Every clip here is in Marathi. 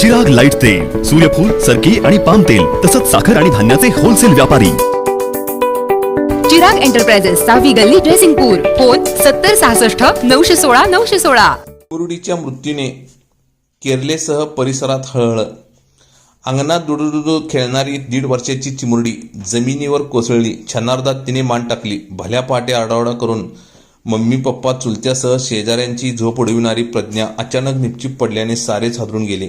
जग लाइट तेल सूर्यफूल सरकी आणि पाम तेल तसंच साखर आणि धान्याचे होलसेल व्यापारी. चिराग एंटरप्राइजेस सहावी गल्ली ड्रेसिंगपूर फोन सत्तर सहासष्ट नऊशे सोळा नऊशे सोळा. चिमुरडीच्या मृत्यूने केरलेसह परिसरात हळहळ. अंगणात दुडुडुडू खेळणारी दीड वर्षाची चिमुरडी जमिनीवर कोसळली छनारदात तिने मान टाकली भल्या पहाटे आरडाओरडा करून मम्मी पप्पा चुलत्यासह शेजाऱ्यांची झोप उडविणारी प्रज्ञा अचानक निपचीप पडल्याने सारेच हादरून गेले.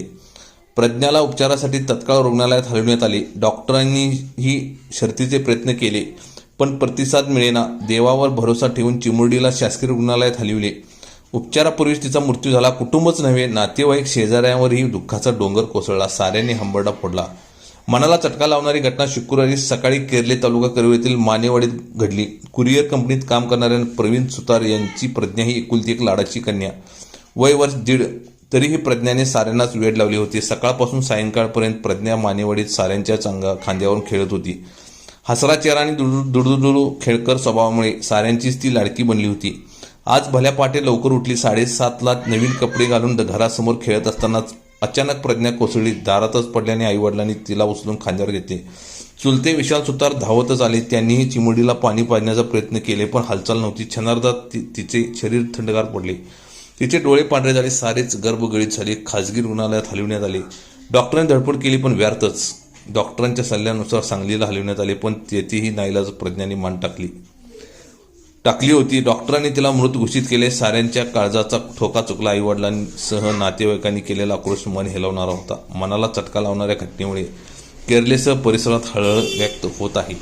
प्रज्ञाला उपचारासाठी तत्काळ रुग्णालयात हलवण्यात आले. डॉक्टरांनीही शर्तीचे प्रयत्न केले पण प्रतिसाद मिळेना. देवावर भरोसा ठेवून चिमुरडीला शासकीय रुग्णालयात हलविले. उपचारापूर्वीच तिचा मृत्यू झाला. कुटुंबच नव्हे नातेवाईक शेजाऱ्यांवरही दुःखाचा डोंगर कोसळला. साऱ्यांनी हंबरडा फोडला. मनाला चटका लावणारी घटना शुक्रवारी सकाळी केरले तालुका करवी येथील मानेवाडीत घडली. कुरिअर कंपनीत काम करणाऱ्या प्रवीण सुतार यांची प्रज्ञा ही एकुलती एक लाडाची कन्या. वय वर्ष दीड तरीही प्रज्ञाने साऱ्यांनाच वेळ लावली होती. सकाळपासून सायंकाळपर्यंत प्रज्ञा मानेवाडीत साऱ्यांच्या चांगा खांद्यावरून खेळत होती. हसरा चेहरा आणि दुडुदुडू खेळकर स्वभावामुळे साऱ्यांचीच ती लाडकी बनली होती. आज भल्या पाटे लवकर उठली. साडेसातला नवीन कपडे घालून द- घरासमोर खेळत असतानाच अचानक प्रज्ञा कोसळली दारातच पडल्याने आईवडिलांनी तिला उचलून खांद्यावर घेतले. चुलते विशाल सुतार धावतच आले. त्यांनीही चिमुडीला पाणी पाजण्याचा प्रयत्न केले पण हालचाल नव्हती. क्षणार्धात ति- तिचे शरीर थंडगार पडले. तिचे डोळे पांढरे झाले. सारेच गर्भगळीत झाले. खाजगी रुग्णालयात हलविण्यात आले. डॉक्टरांनी धडपड केली पण व्यर्थच. डॉक्टरांच्या सल्ल्यानुसार सांगलीला हलविण्यात आले पण तेथेही नाईलाज प्रज्ञाने मान टाकली. टाकली होती. डॉक्टरांनी तिला मृत घोषित केले. साऱ्यांच्या काळजाचा ठोका चुकला. आईवडिलांसह नातेवाईकांनी केलेला आक्रोश मन हेलवणारा होता. मनाला चटका लावणाऱ्या घटनेमुळे केरलेसह परिसरात हळहळ व्यक्त होत आहे.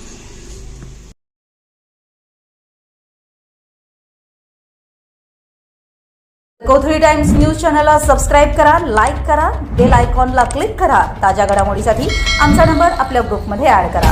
कोथळी टाइम्स न्यूज चॅनलला सबस्क्राईब करा लाईक करा बेल आयकॉनला क्लिक करा. ताज्या घडामोडीसाठी आमचा नंबर आपल्या ग्रुपमध्ये ऍड करा.